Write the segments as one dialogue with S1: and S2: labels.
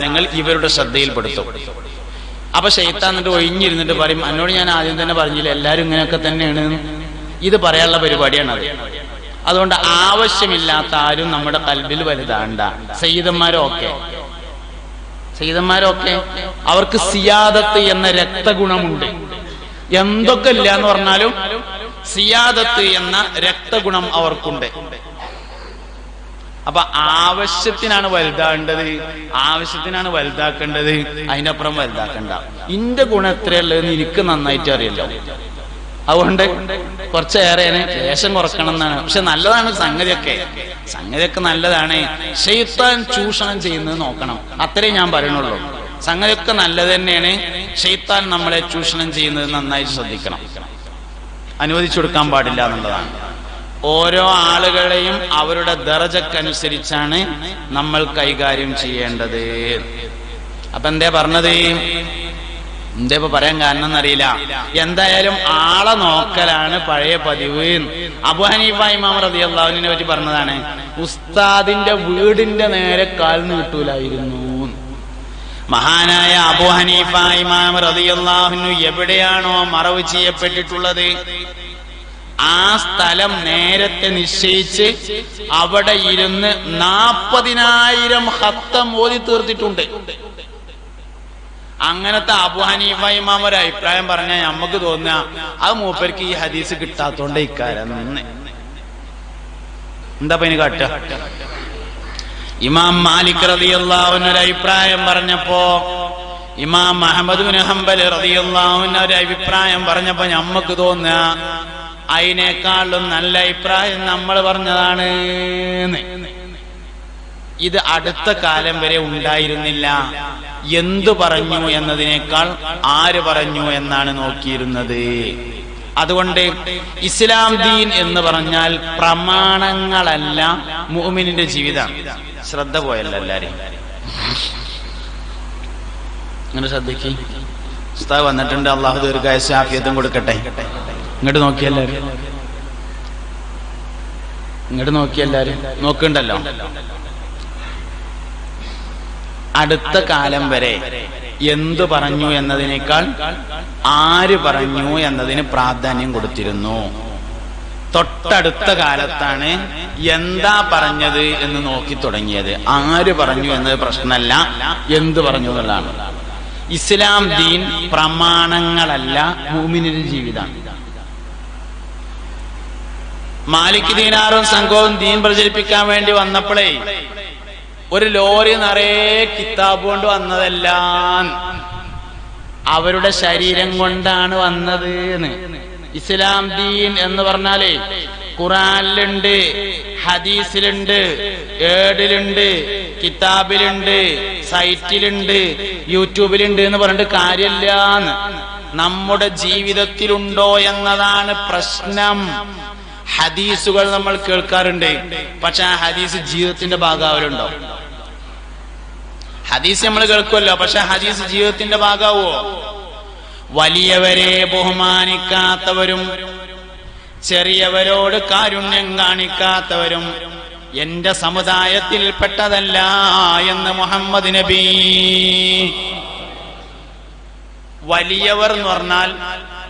S1: കാര്യങ്ങൾ ഇവരുടെ ശ്രദ്ധയിൽപ്പെടുത്തും. അപ്പൊ ഷെയ്ത്താൻ എന്നിട്ട് ഒഴിഞ്ഞിരുന്നിട്ട് പറയും എന്നോട് ഞാൻ ആദ്യം തന്നെ പറഞ്ഞില്ല എല്ലാരും ഇങ്ങനെയൊക്കെ തന്നെയാണ് ഇത് പറയാനുള്ള പരിപാടിയാണ് അത് അതുകൊണ്ട് ആവശ്യമില്ലാത്ത ആരും നമ്മുടെ കൽബിൽ വലുതാണ്ട. സയ്യിദന്മാരൊക്കെ. സയ്യിദന്മാരൊക്കെ. അവർക്ക് സിയാദത്ത് എന്ന രക്തഗുണമുണ്ട്. എന്തൊക്കെ ഇല്ല എന്ന് പറഞ്ഞാലും സിയാദത്ത് എന്ന രക്തഗുണം അവർക്കുണ്ട്. അപ്പൊ ആവശ്യത്തിനാണ് വലുതാകേണ്ടത്. ആവശ്യത്തിനാണ് വലുതാക്കേണ്ടത്. അതിനപ്പുറം വലുതാക്കണ്ട. ഇന്റെ ഗുണം എത്രയുള്ളതെന്ന് എനിക്ക് നന്നായിട്ട് അറിയല്ലോ. അതുകൊണ്ട് കുറച്ചേറെ ലേശം കുറക്കണം എന്നാണ്. പക്ഷെ നല്ലതാണ് സംഗതിയൊക്കെ. സംഗതിയൊക്കെ നല്ലതാണ്. ശൈത്താൻ ചൂഷണം ചെയ്യുന്നത് നോക്കണം. അത്രേ ഞാൻ പറയണുള്ളൂ സംഗതിയൊക്കെ നല്ലത് തന്നെയാണ്. ശൈത്താൻ നമ്മളെ ചൂഷണം ചെയ്യുന്നത് നന്നായി ശ്രദ്ധിക്കണം. അനുവദിച്ചു കൊടുക്കാൻ പാടില്ല എന്നുള്ളതാണ്. ഓരോ ആളുകളെയും അവരുടെ ദറജക്കനുസരിച്ചാണ് നമ്മൾ കൈകാര്യം ചെയ്യേണ്ടത്. അപ്പൊ എന്തേ പറഞ്ഞത്? എന്തേ ഇപ്പൊ പറയാൻ കാരണം എന്നറിയില്ല എന്തായാലും ആളെ നോക്കലാണ് പഴയ പതിവ്. അബു ഇമാം റതി അള്ളാഹുവിനെ പറ്റി പറഞ്ഞതാണ് ഉസ്താദിന്റെ വീടിന്റെ നേരെ കാൽ നീട്ടൂലായിരുന്നു മഹാനായ അബു ഹനീഫ ഇമാം റളിയല്ലാഹു എവിടെയാണോ മറവ് ചെയ്യപ്പെട്ടിട്ടുള്ളത്? ആ സ്ഥലം നേരത്തെ നിശ്ചയിച്ച് അവിടെ ഇരുന്ന് നാപ്പതിനായിരം ഹത്തം ഓതി തീർത്തിട്ടുണ്ട്. അങ്ങനത്തെ അബു ഹനീഫ ഒരു അഭിപ്രായം പറഞ്ഞാൽ നമുക്ക് തോന്നുക അത് മൂപ്പർക്ക് ഈ ഹദീസ് കിട്ടാത്തോണ്ട് ഇക്കാരം എന്താ പിന്നെ കാട്ട? ഇമാം മാലിക് റളിയല്ലാഹുവിന് ഒരു അഭിപ്രായം പറഞ്ഞപ്പോ ഇമാം അഹമ്മദ് ബിൻ ഹംബൽ റതിയുള്ള അഭിപ്രായം പറഞ്ഞപ്പോ നമ്മക്ക് തോന്നുക അതിനേക്കാളും നല്ല അഭിപ്രായം നമ്മൾ പറഞ്ഞതാണ് ഇത് അടുത്ത കാലം വരെ ഉണ്ടായിരുന്നില്ല. എന്തു പറഞ്ഞു എന്നതിനേക്കാൾ ആര് പറഞ്ഞു എന്നാണ് നോക്കിയിരുന്നത്. അതുകൊണ്ട് ഇസ്ലാം ദീൻ എന്ന് പറഞ്ഞാൽ പ്രമാണങ്ങളല്ല മുഅ്മിനിന്റെ ജീവിതം. ശ്രദ്ധ പോയല്ല എല്ലാരെയും. അങ്ങനെ ശ്രദ്ധിക്ക്. വന്നിട്ടുണ്ട്. അള്ളാഹു ദീർഘായ സാഫിയത്തും കൊടുക്കട്ടെ. ഇങ്ങോട്ട് നോക്കിയെല്ലാരും ഇങ്ങോട്ട് നോക്കിയെല്ലാരും നോക്കണ്ടല്ലോ. അടുത്ത കാലം വരെ എന്തു പറഞ്ഞു എന്നതിനേക്കാൾ ആര് പറഞ്ഞു എന്നതിന് പ്രാധാന്യം കൊടുത്തിരുന്നു. തൊട്ടടുത്ത കാലത്താണ് എന്താ പറഞ്ഞത് എന്ന് നോക്കി തുടങ്ങിയത്. ആര് പറഞ്ഞു എന്നത് പ്രശ്നമല്ല. എന്ത് പറഞ്ഞു എന്നുള്ളതാണ്. ഇസ്ലാം ദീൻ പ്രമാണങ്ങളല്ല ഭൂമിനൊരു ജീവിതമാണ് മാലിക് ദീനാറും സംഘവും ദീൻ പ്രചരിപ്പിക്കാൻ വേണ്ടി വന്നപ്പോഴേ ഒരു ലോറി നിറയെ കിതാബ് കൊണ്ട് വന്നതല്ല അവരുടെ ശരീരം കൊണ്ടാണ് വന്നത് എന്ന്. ഇസ്ലാം ദീൻ എന്ന് പറഞ്ഞാലേ ഖുറാനിലുണ്ട് ഹദീസിലുണ്ട് ഏടിലുണ്ട് കിതാബിലുണ്ട് സൈറ്റിലുണ്ട് യൂട്യൂബിലുണ്ട് എന്ന് പറഞ്ഞിട്ട് കാര്യമില്ല നമ്മുടെ ജീവിതത്തിലുണ്ടോ എന്നതാണ് പ്രശ്നം ഹദീസുകൾ നമ്മൾ കേൾക്കാറുണ്ട്. പക്ഷെ ആ ഹദീസ് ജീവിതത്തിന്റെ ഭാഗമാവലുണ്ടോ ഹദീസ് നമ്മൾ കേൾക്കുമല്ലോ പക്ഷെ ഹദീസ് ജീവിതത്തിന്റെ ഭാഗമാവോ വലിയവരെ ബഹുമാനിക്കാത്തവരും ചെറിയവരോട് കാരുണ്യം കാണിക്കാത്തവരും എന്റെ സമുദായത്തിൽപ്പെട്ടതല്ല എന്ന് മുഹമ്മദ് നബി. വലിയവർ എന്ന് പറഞ്ഞാൽ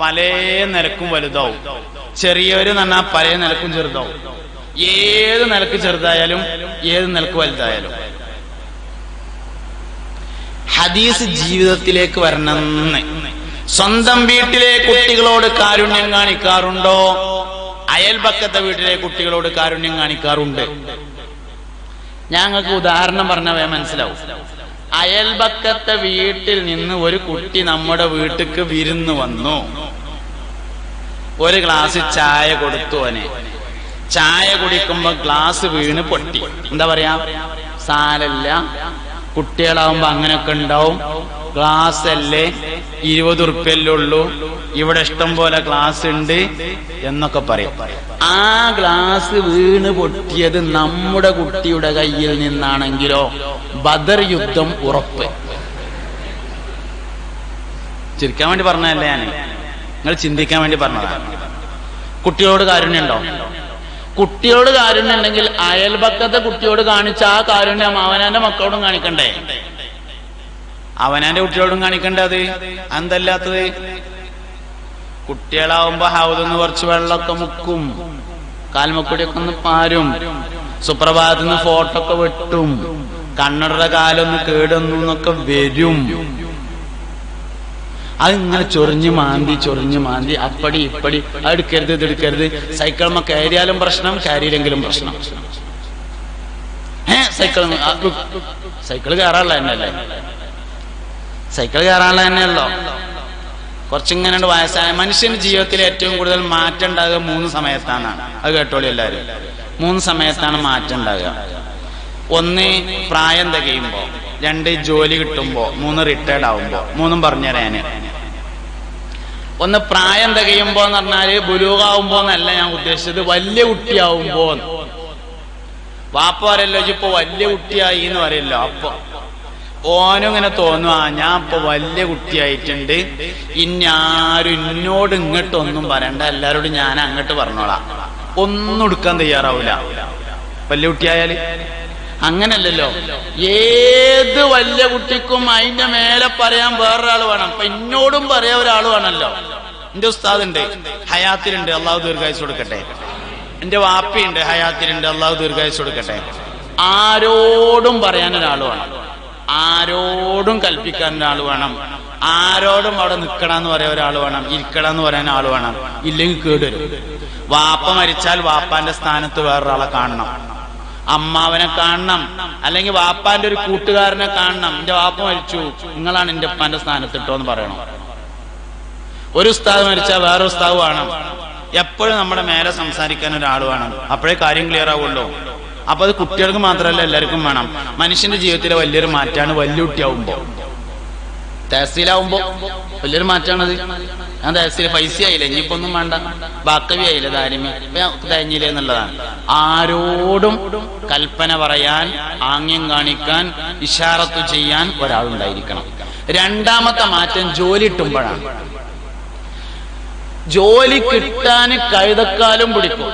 S1: പല നിലക്കും വലുതാവും. ചെറിയവര് എന്ന് പല നിലക്കും ചെറുതാവും. ഏത് നിലയ്ക്ക് ചെറുതായാലും ഏത് നിലയ്ക്ക് വലുതായാലും. ഹദീസ് ജീവിതത്തിലേക്ക് വരണമെന്ന്. സ്വന്തം വീട്ടിലെ കുട്ടികളോട് കാരുണ്യം കാണിക്കാറുണ്ടോ? അയൽപക്കത്തെ വീട്ടിലെ കുട്ടികളോട് കാരുണ്യം കാണിക്കാറുണ്ട്. ഞങ്ങൾക്ക് ഉദാഹരണം പറഞ്ഞവേ മനസ്സിലാവും. അയൽപക്കത്തെ വീട്ടിൽ നിന്ന് ഒരു കുട്ടി നമ്മുടെ വീട്ടിക്ക് വിരുന്ന് വന്നു. ഒരു ഗ്ലാസ് ചായ കൊടുത്തു അവനെ. ചായ കുടിക്കുമ്പോ ഗ്ലാസ് വീണ് പൊട്ടി. എന്താ പറയാ? സാലല്ല കുട്ടികളാവുമ്പോ അങ്ങനെയൊക്കെ ഉണ്ടാവും. ക്ലാസ് അല്ലേ? ഇരുപത് ഉറുപ്പ്യല്ലേ ഉള്ളൂ. ഇവിടെ ഇഷ്ടം പോലെ ക്ലാസ് ഉണ്ട് എന്നൊക്കെ പറയും. ആ ഗ്ലാസ് വീണ് പൊട്ടിയത് നമ്മുടെ കുട്ടിയുടെ കയ്യിൽ നിന്നാണെങ്കിലോ? ബദർ യുദ്ധം ഉറപ്പ്. ചിരിക്കാൻ വേണ്ടി പറഞ്ഞതല്ലേ ഞാൻ നിങ്ങൾ ചിന്തിക്കാൻ വേണ്ടി പറഞ്ഞതാണ് കുട്ടിയോട് കാരുണ്യമുണ്ടോ കുട്ടിയോട് കാരുണ്യം ഉണ്ടെങ്കിൽ അയൽപക്കത്തെ കുട്ടിയോട് കാണിച്ച ആ കാരുണ്യം അവനാന്റെ മക്കളോടും കാണിക്കണ്ടേ? അവനാന്റെ കുട്ടിയോടും കാണിക്കണ്ടത് എന്തല്ലാത്തത് കുട്ടികളാവുമ്പോ ഹൗതെന്ന് കുറച്ച് വെള്ളമൊക്കെ മുക്കും. കാൽമക്കുടിയൊക്കെ ഒന്ന് പാരും. സുപ്രഭാതത്തിൽ നിന്ന് ഫോട്ടോ ഒക്കെ വെട്ടും. കണ്ണടയുടെ കാലൊന്ന് കേടുന്നു എന്നൊക്കെ വരും. അതിങ്ങനെ ചൊറിഞ്ഞ് മാന്തി ചൊറിഞ്ഞ് മാന്തി. അപ്പടി ഇപ്പടി. അത് എടുക്കരുത് ഇത് എടുക്കരുത്. സൈക്കിൾമ കയറിയാലും പ്രശ്നം കയറിയില്ലെങ്കിലും പ്രശ്നം. ഏ സൈക്കിൾ സൈക്കിൾ കയറാനുള്ള തന്നെയല്ലേ സൈക്കിൾ കയറാനുള്ള തന്നെയല്ലോ കുറച്ചിങ്ങനെ വയസ്സായ മനുഷ്യന്റെ ജീവിതത്തിൽ ഏറ്റവും കൂടുതൽ മാറ്റം ഉണ്ടാകുക മൂന്ന് സമയത്താണ് അത് കേട്ടോളി എല്ലാവരും. മൂന്ന് സമയത്താണ് മാറ്റം ഉണ്ടാകുക. ഒന്ന് പ്രായം തികയുമ്പോ. രണ്ട് ജോലി കിട്ടുമ്പോ. മൂന്ന് റിട്ടയർഡ് ആവുമ്പോ. മൂന്നും പറഞ്ഞുതരാന് ഒന്ന് പ്രായം തികയുമ്പോ എന്ന് പറഞ്ഞാൽ ബുലൂകാവുമ്പോ എന്നല്ല ഞാൻ ഉദ്ദേശിച്ചത്. വലിയ കുട്ടിയാവുമ്പോ വാപ്പ പറയല്ലോ ഇപ്പൊ വലിയ കുട്ടിയായി എന്ന് പറയല്ലോ. അപ്പൊ ഓനും ഇങ്ങനെ തോന്നുക ഞാൻ ഇപ്പൊ വലിയ കുട്ടിയായിട്ടുണ്ട്. ഇനി ആരും എന്നോട് ഇങ്ങോട്ടൊന്നും പറയണ്ട. എല്ലാരോടും ഞാൻ അങ്ങോട്ട് പറഞ്ഞോളാം. ഒന്നും എടുക്കാൻ തയ്യാറാവൂല. വലിയ കുട്ടിയായാൽ. അങ്ങനല്ലല്ലോ. ഏത് വലിയ കുട്ടിക്കും അതിന്റെ മേലെ പറയാൻ വേറൊരാൾ വേണം. അപ്പൊ എന്നോടും പറയാൻ ഒരാൾ വേണമല്ലോ. എന്റെ ഉസ്താദുണ്ട്. ഹയാത്തിലുണ്ട് അള്ളാഹു ദീർഘായുസ് കൊടുക്കട്ടെ. എന്റെ വാപ്പിയുണ്ട്. ഹയാത്തിലുണ്ട് അള്ളാഹു ദീർഘായുസ് കൊടുക്കട്ടെ. ആരോടും പറയാൻ ഒരാൾ വേണം. ആരോടും കൽപ്പിക്കാൻ ഒരാൾ വേണം. ആരോടും അവിടെ നിൽക്കണം എന്ന് പറയാൻ ഒരാൾ വേണം. ഇരിക്കണം എന്ന് പറയാൻ ആൾ വേണം. ഇല്ലെങ്കിൽ കേടുവരും. വാപ്പ മരിച്ചാൽ വാപ്പാന്റെ സ്ഥാനത്ത് വേറൊരാളെ കാണണം. അമ്മാവനെ കാണണം. അല്ലെങ്കിൽ വാപ്പാന്റെ ഒരു കൂട്ടുകാരനെ കാണണം. എന്റെ വാപ്പ മരിച്ചു. നിങ്ങളാണ് എന്റെ ഉപ്പാന്റെ സ്ഥാനത്ത് ഇട്ടോ എന്ന് പറയണം. ഒരു ഉസ്താദ് മരിച്ചാൽ വേറെ ഉസ്താവ് വേണം. എപ്പോഴും നമ്മുടെ മേലെ സംസാരിക്കാൻ ഒരാൾ വേണം. അപ്പോഴേ കാര്യം ക്ലിയർ ആവുള്ളൂ. അപ്പൊ അത് കുട്ടികൾക്ക് മാത്രമല്ല എല്ലാവർക്കും വേണം. മനുഷ്യന്റെ ജീവിതത്തിലെ വലിയൊരു മാറ്റാണ് വലിയ കുട്ടിയാവുമ്പോ തഹസീലാവുമ്പോ വലിയൊരു മാറ്റാണത്. ഞാൻ തഹസീൽ പൈസ ആയില്ല ഇനിയിപ്പോ ഒന്നും വേണ്ട. ബാക്കവി ആയില്ല ധാരിമി തഴിഞ്ഞില്ല എന്നുള്ളതാണ്. ആരോടും കൽപ്പന പറയാൻ ആംഗ്യം കാണിക്കാൻ ഇഷാറത്ത് ചെയ്യാൻ ഒരാളുണ്ടായിരിക്കണം. രണ്ടാമത്തെ മാറ്റം ജോലി ഇട്ടുമ്പോഴാണ് ജോലി കിട്ടാന് കഴുതക്കാലും പിടിക്കും.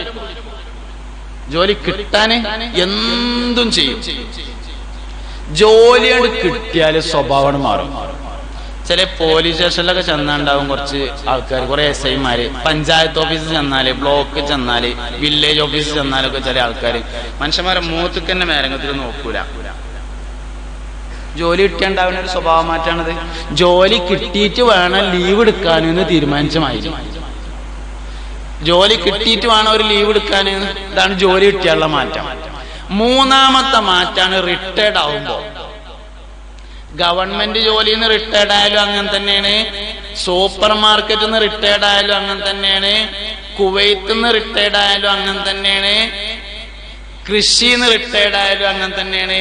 S1: ജോലി കിട്ടാന് എന്തും ചെയ്യും. ജോലിയാണ് കിട്ടിയാൽ സ്വഭാവം മാറും. ചില പോലീസ് സ്റ്റേഷനിലൊക്കെ ചെന്നുണ്ടാവും കുറച്ച് ആൾക്കാർ കുറെ എസ് ഐമാര് പഞ്ചായത്ത് ഓഫീസിൽ ചെന്നാൽ ബ്ലോക്ക് ചെന്നാൽ വില്ലേജ് ഓഫീസിൽ ചെന്നാലൊക്കെ ചില ആൾക്കാർ മനുഷ്യന്മാരെ മൂത്തുക്ക് തന്നെ മേരംഗത്തിൽ നോക്കൂല. ജോലി കിട്ടിയുണ്ടാവുന്ന ഒരു സ്വഭാവ മാറ്റാണത്. ജോലി കിട്ടിയിട്ട് വേണം ലീവ് എടുക്കാനെന്ന് തീരുമാനിച്ചമായിരുന്നു ജോലി കിട്ടിയിട്ട് വേണം ഒരു ലീവ് എടുക്കാൻ ഇതാണ് ജോലി കിട്ടിയുള്ള മാറ്റം. മൂന്നാമത്തെ മാറ്റാണ് റിട്ടയർഡ് ആവുമ്പോ. ഗവൺമെന്റ് ജോലിയിൽ നിന്ന് റിട്ടയർഡ് ആയാലും അങ്ങനെ തന്നെയാണ്. സൂപ്പർ മാർക്കറ്റിൽ നിന്ന് റിട്ടയർഡ് ആയാലും അങ്ങനെ തന്നെയാണ്. കുവൈത്തിൽ നിന്ന് റിട്ടയർഡ് ആയാലും അങ്ങനെ തന്നെയാണ്. കൃഷിയിൽ നിന്ന് റിട്ടയർഡ് ആയാലും അങ്ങനെ തന്നെയാണ്.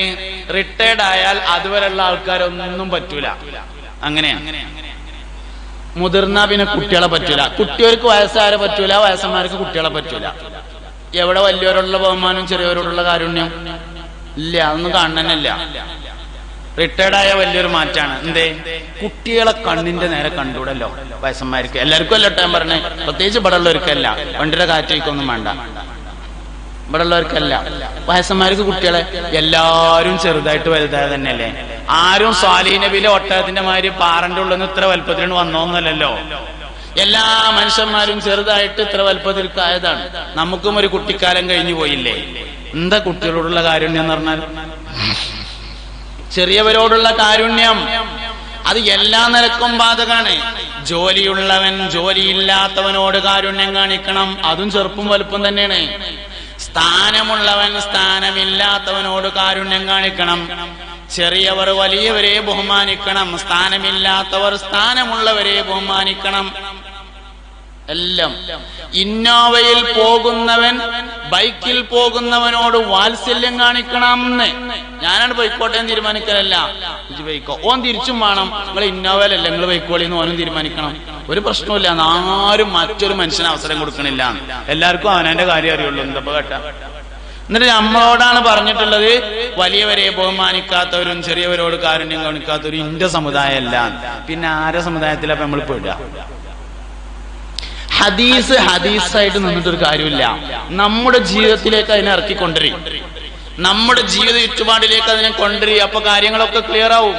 S1: റിട്ടയർഡ് ആയാൽ അതുവരെയുള്ള ആൾക്കാരൊന്നും പറ്റൂല. അങ്ങനെയാണ് മുതിർന്ന പിന്നെ കുട്ടികളെ പറ്റൂല. കുട്ടികൾക്ക് വയസ്സാരെ പറ്റൂല വയസ്സന്മാർക്ക് കുട്ടികളെ പറ്റൂല. എവിടെ വലിയവരോടുള്ള ബഹുമാനം ചെറിയവരോടുള്ള കാരുണ്യം? ഇല്ല അതൊന്നും കാണണമെന്നില്ല റിട്ടയർഡ് ആയ വലിയൊരു മാറ്റാണ്. എന്തേ? കുട്ടികളെ കണ്ണിന്റെ നേരെ കണ്ടൂടല്ലോ. വയസ്സന്മാർക്ക്. എല്ലാവർക്കും അല്ല ഞാൻ പറഞ്ഞേ? പ്രത്യേകിച്ച് ഇവിടെ ഉള്ളവർക്കല്ല വണ്ടിയുടെ കാറ്റേക്കൊന്നും വേണ്ട. ഇവിടെ ഉള്ളവർക്കല്ല വയസ്സന്മാർക്ക് കുട്ടികളെ എല്ലാവരും ചെറുതായിട്ട് വലുതായ തന്നെയല്ലേ? ആരും സ്വാലീനബിലെ ഒട്ടകത്തിന്റെ മാതിരി പാറന്റെ ഉള്ളിൽ നിന്ന് ഇത്ര വലുപ്പത്തിലാണ് വന്നോന്നല്ലല്ലോ എല്ലാ മനുഷ്യന്മാരും ചെറുതായിട്ട് ഇത്ര വലുപ്പത്തിൽക്കായതാണ്. നമുക്കും ഒരു കുട്ടിക്കാലം കഴിഞ്ഞു പോയില്ലേ? എന്താ കുട്ടികളോടുള്ള കാര്യം എന്ന് പറഞ്ഞാൽ? ചെറിയവരോടുള്ള കാരുണ്യം അത് എല്ലാ നിലക്കും ബാധകാണ്. ജോലിയുള്ളവൻ ജോലിയില്ലാത്തവനോട് കാരുണ്യം കാണിക്കണം. അതും ചെറുപ്പം വലുപ്പം തന്നെയാണ്. സ്ഥാനമുള്ളവൻ സ്ഥാനമില്ലാത്തവനോട് കാരുണ്യം കാണിക്കണം. ചെറിയവർ വലിയവരെ ബഹുമാനിക്കണം. സ്ഥാനമില്ലാത്തവർ സ്ഥാനമുള്ളവരെ ബഹുമാനിക്കണം. എല്ലാം. ഇന്നോവയിൽ പോകുന്നവൻ ബൈക്കിൽ പോകുന്നവനോട് വാത്സല്യം കാണിക്കണം എന്ന് ഞാനാണ് ബൈക്കോട്ടെ എന്ന് തീരുമാനിക്കലല്ല ബൈക്കോ. ഓൻ തിരിച്ചും വേണം. നിങ്ങൾ ഇന്നോവയിലല്ല നിങ്ങൾ ബൈക്കോളിന്ന് ഓനും തീരുമാനിക്കണം. ഒരു പ്രശ്നമില്ല ആരും മറ്റൊരു മനുഷ്യന് അവസരം കൊടുക്കണില്ല. എല്ലാവർക്കും അവനെ കാര്യം അറിയുള്ളൂ. എന്തപ്പോ കേട്ടാ? എന്നിട്ട് നമ്മളോടാണ് പറഞ്ഞിട്ടുള്ളത് വലിയവരെ ബഹുമാനിക്കാത്തവരും ചെറിയവരോട് കാരുണ്യം കാണിക്കാത്തവരും ഇന്റെ സമുദായമല്ല. പിന്നെ ആരെ സമുദായത്തിലപ്പോ നമ്മൾ പെടുക? ഹദീസ് ഹദീസായിട്ട് നിന്നിട്ടൊരു കാര്യമില്ല. നമ്മുടെ ജീവിതത്തിലേക്ക് അതിനെ ഇറക്കിക്കൊണ്ടിരിക്കും നമ്മുടെ ജീവിത ചുറ്റുപാടിലേക്ക് അതിനെ കൊണ്ടുവരിക അപ്പൊ കാര്യങ്ങളൊക്കെ ക്ലിയർ ആവും.